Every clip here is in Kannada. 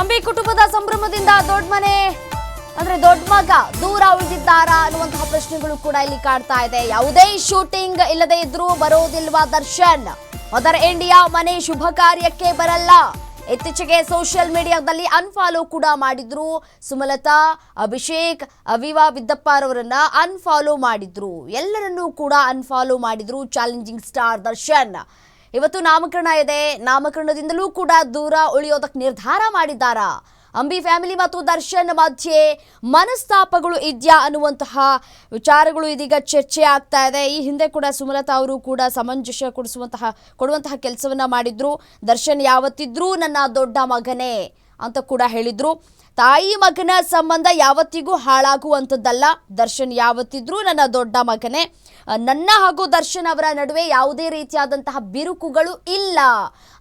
ಅಂಬಿ ಕುಟುಂಬದ ಸಂಭ್ರಮದಿಂದ ದೊಡ್ಡ ಮನೆ, ಅಂದ್ರೆ ದೊಡ್ಡ ಮಗ ದೂರ ಉಳಿದಿದ್ದಾರಾ ಅನ್ನುವಂತಹ ಪ್ರಶ್ನೆಗಳು ಕೂಡ ಇಲ್ಲಿ ಕಾಡ್ತಾ ಇದೆ. ಯಾವುದೇ ಶೂಟಿಂಗ್ ಇಲ್ಲದೆ ಇದ್ರೂ ಬರೋದಿಲ್ವಾ ದರ್ಶನ್? ಮದರ್ ಇಂಡಿಯಾ ಮನೆ ಶುಭ ಕಾರ್ಯಕ್ಕೆ ಬರಲ್ಲ. ಇತ್ತೀಚೆಗೆ ಸೋಷಿಯಲ್ ಮೀಡಿಯಾದಲ್ಲಿ ಅನ್ಫಾಲೋ ಕೂಡ ಮಾಡಿದ್ರು. ಸುಮಲತಾ, ಅಭಿಷೇಕ್, ಅವಿವಾ ಬಿದ್ದಪ್ಪರವರನ್ನ ಅನ್ಫಾಲೋ ಮಾಡಿದ್ರು. ಎಲ್ಲರನ್ನೂ ಕೂಡ ಅನ್ಫಾಲೋ ಮಾಡಿದ್ರು ಚಾಲೆಂಜಿಂಗ್ ಸ್ಟಾರ್ ದರ್ಶನ್. ಇವತ್ತು ನಾಮಕರಣ ಇದೆ. ನಾಮಕರಣದಿಂದಲೂ ಕೂಡ ದೂರ ಉಳಿಯೋದಕ್ಕೆ ನಿರ್ಧಾರ ಮಾಡಿದ್ದಾರಾ. ಅಂಬಿ ಫ್ಯಾಮಿಲಿ ಮತ್ತು ದರ್ಶನ್ ಮಧ್ಯೆ ಮನಸ್ತಾಪಗಳು ಇದೆಯಾ ಅನ್ನುವಂತಹ ವಿಚಾರಗಳು ಇದೀಗ ಚರ್ಚೆ ಆಗ್ತಾ ಇದೆ. ಈ ಹಿಂದೆ ಕೂಡ ಸುಮಲತಾ ಅವರು ಕೂಡ ಸಮಂಜಸ ಕೊಡಿಸುವಂತಹ, ಕೊಡುವಂತಹ ಕೆಲಸವನ್ನ ಮಾಡಿದ್ರು. ದರ್ಶನ್ ಯಾವತ್ತಿದ್ರೂ ನನ್ನ ದೊಡ್ಡ ಮಗನೇ. ಅಂತ ಕೂಡ ಹೇಳಿದ್ರು. ತಾಯಿ ಮಗನ ಸಂಬಂಧ ಯಾವತ್ತಿಗೂ ಹಾಳಾಗುವಂಥದ್ದಲ್ಲ. ದರ್ಶನ್ ಯಾವತ್ತಿದ್ರೂ ನನ್ನ ದೊಡ್ಡ ಮಗನೇ. ನನ್ನ ಹಾಗೂ ದರ್ಶನ್ ಅವರ ನಡುವೆ ಯಾವುದೇ ರೀತಿಯಾದಂತಹ ಬಿರುಕುಗಳು ಇಲ್ಲ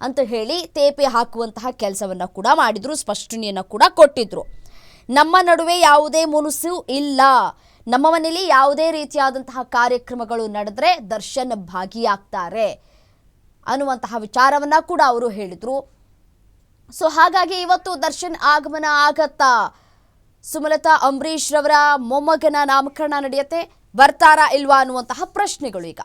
ಅಂತ ಹೇಳಿ ತೇಪೆ ಹಾಕುವಂತಹ ಕೆಲಸವನ್ನು ಕೂಡ ಮಾಡಿದ್ರು, ಸ್ಪಷ್ಟನೆಯನ್ನು ಕೂಡ ಕೊಟ್ಟಿದ್ರು. ನಮ್ಮ ನಡುವೆ ಯಾವುದೇ ಮುನುಸು ಇಲ್ಲ. ನಮ್ಮ ಮನೆಯಲ್ಲಿ ಯಾವುದೇ ರೀತಿಯಾದಂತಹ ಕಾರ್ಯಕ್ರಮಗಳು ನಡೆದ್ರೆ ದರ್ಶನ್ ಭಾಗಿಯಾಗ್ತಾರೆ ಅನ್ನುವಂತಹ ವಿಚಾರವನ್ನ ಕೂಡ ಅವರು ಹೇಳಿದ್ರು. ಸೊ ಹಾಗಾಗಿ ಇವತ್ತು ದರ್ಶನ್ ಆಗಮನ ಆಗತ್ತಾ? ಸುಮಲತಾ ಅಂಬರೀಶ್ ರವರ ಮೊಮ್ಮಗನ ನಾಮಕರಣ ನಡೆಯುತ್ತೆ. ಬರ್ತಾರಾ ಇಲ್ವಾ ಅನ್ನುವಂತಹ ಪ್ರಶ್ನೆಗಳು ಈಗ.